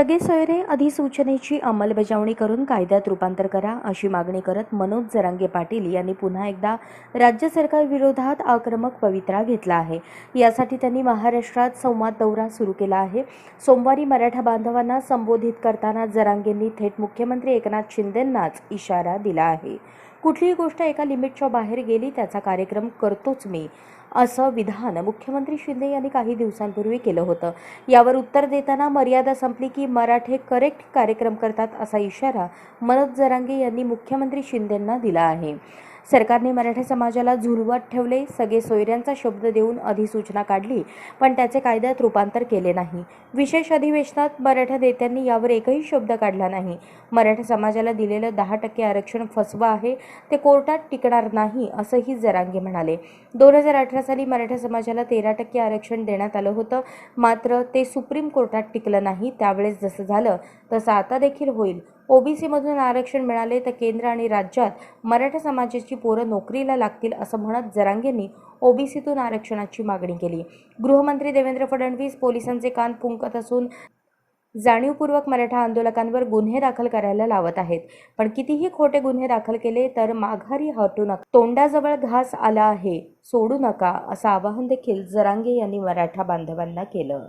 सगळे सोयरे अधिसूचनेची अंमलबजावणी करून कायद्यात रूपांतर करा अशी मागणी करत मनोज जरांगे पाटील यांनी पुन्हा एकदा राज्य सरकारविरोधात आक्रमक पवित्रा घेतला आहे. यासाठी त्यांनी महाराष्ट्रात संवाद दौरा सुरू केला आहे. सोमवारी मराठा बांधवांना संबोधित करताना जरांगेंनी थेट मुख्यमंत्री एकनाथ शिंदेंनाच इशारा दिला आहे. कुठलीही गोष्ट एका लिमिटच्या बाहेर गेली त्याचा कार्यक्रम करतोच मी असं विधान मुख्यमंत्री शिंदे यांनी काही दिवसांपूर्वी केलं होतं. यावर उत्तर देताना मर्यादा संपली की मराठे करेक्ट कार्यक्रम करतात असा इशारा मनोज जरांगे यांनी मुख्यमंत्री शिंदेंना दिला आहे. सरकारने मराठा समाजाला झुलवत ठेवले सगळे सोयऱ्यांचा शब्द देऊन अधिसूचना काढली पण त्याचे कायद्यात रूपांतर केले नाही. विशेष अधिवेशनात मराठा नेत्यांनी यावर एकही शब्द काढला नाही. मराठा समाजाला दिलेलं दहा टक्के आरक्षण फसवं आहे ते कोर्टात टिकणार नाही असंही जरांगे म्हणाले. दोन हजार अठरा साली मराठा समाजाला तेरा टक्के आरक्षण देण्यात आलं होतं मात्र ते सुप्रीम कोर्टात टिकलं नाही त्यावेळेस जसं झालं तसं आता देखील होईल ओबीसीमधून आरक्षण मिळाले तर केंद्र आणि राज्यात मराठा समाजाची पोरं नोकरीला लागतील असं म्हणत जरांगेंनी ओबीसीतून आरक्षणाची मागणी केली. गृहमंत्री देवेंद्र फडणवीस पोलिसांचे कान फुंकत असून जाणीवपूर्वक मराठा आंदोलकांवर गुन्हे दाखल करायला लावत आहेत. पण कितीही खोटे गुन्हे दाखल केले तर माघारी हटू नका. तोंडाजवळ घास आला आहे सोडू नका असं आवाहन देखील जरांगे यांनी मराठा बांधवांना केलं.